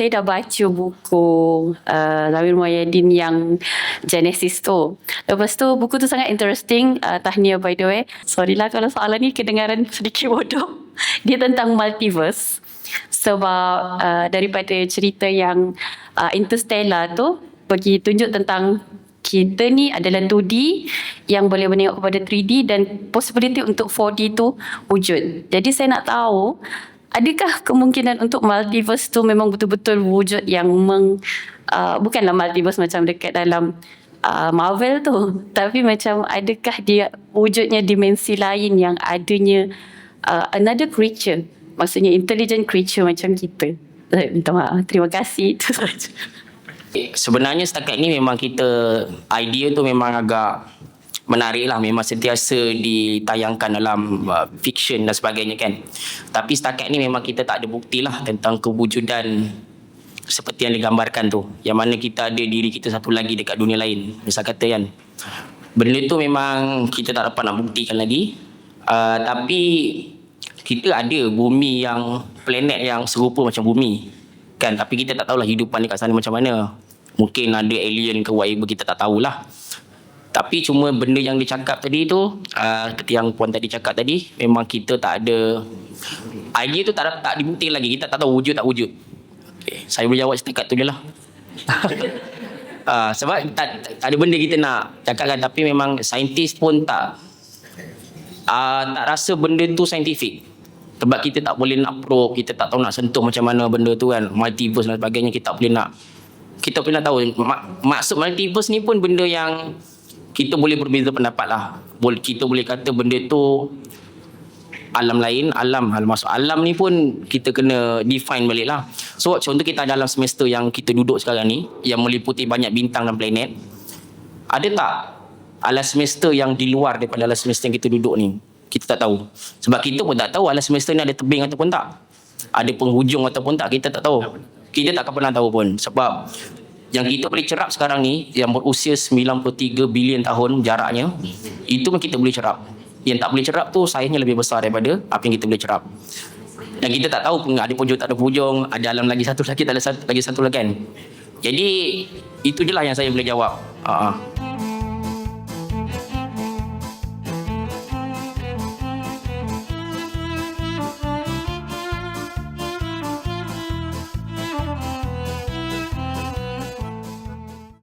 saya dah baca buku uh, Zawir Muayyadin yang Genesis tu. Lepas tu buku tu sangat interesting. Uh, tahniah by the way. Sorry lah kalau soalan ni kedengaran sedikit bodoh. Dia tentang multiverse. Sebab uh, daripada cerita yang uh, Interstellar tu bagi tunjuk tentang kita ni adalah 2D yang boleh menengok kepada 3D dan possibility untuk 4D tu wujud. Jadi saya nak tahu adakah kemungkinan untuk multiverse tu memang betul-betul wujud yang meng uh, bukanlah multiverse macam dekat dalam uh, Marvel tu tapi macam adakah dia wujudnya dimensi lain yang adanya uh, another creature? Maksudnya intelligent creature macam kita. Eh, minta maaf. Terima kasih. Itu Sebenarnya setakat ni memang kita idea tu memang agak menarik lah memang sentiasa ditayangkan dalam uh, fiction dan sebagainya kan. Tapi setakat ni memang kita tak ada bukti lah tentang kewujudan seperti yang digambarkan tu. Yang mana kita ada diri kita satu lagi dekat dunia lain. Misal kata kan benda tu memang kita tak dapat nak buktikan lagi. Uh, tapi kita ada bumi yang planet yang serupa macam bumi kan. Tapi kita tak tahulah hidupan dekat sana macam mana. Mungkin ada alien ke whatever kita tak tahulah tapi cuma benda yang dicakap tadi tu uh, yang puan tadi cakap tadi memang kita tak ada idea tu tak tak dibukti lagi. Kita tak tahu wujud tak wujud. Okay. saya boleh jawab setakat tu je lah. Uh, sebab tak, tak ada benda kita nak cakapkan. Tapi memang saintis pun tak uh, tak rasa benda tu saintifik. Sebab kita tak boleh nak probe kita tak tahu nak sentuh macam mana benda tu kan. Multiverse dan sebagainya kita tak boleh nak kita boleh nak tahu. Mak, maksud multiverse ni pun benda yang kita boleh berbeza pendapat lah. Kita boleh kata benda tu alam lain alam. Hal masuk alam ni pun kita kena define balik lah. So contoh kita ada alam semesta yang kita duduk sekarang ni yang meliputi banyak bintang dan planet. Ada tak alam semesta yang di luar daripada alam semesta yang kita duduk ni? Kita tak tahu. Sebab kita pun tak tahu alam semesta ni ada tebing ataupun tak. Ada penghujung ataupun tak kita tak tahu. Kita tak akan pernah tahu pun. Sebab yang kita boleh cerap sekarang ni yang berusia 93 bilion tahun jaraknya itu pun kita boleh cerap. Yang tak boleh cerap tu saiznya lebih besar daripada apa yang kita boleh cerap. Dan kita tak tahu pun ada penghujung tak ada penghujung ada alam lagi satu tak ada satu, lagi satu lagi kan. Jadi itu je lah yang saya boleh jawab. Uh-huh.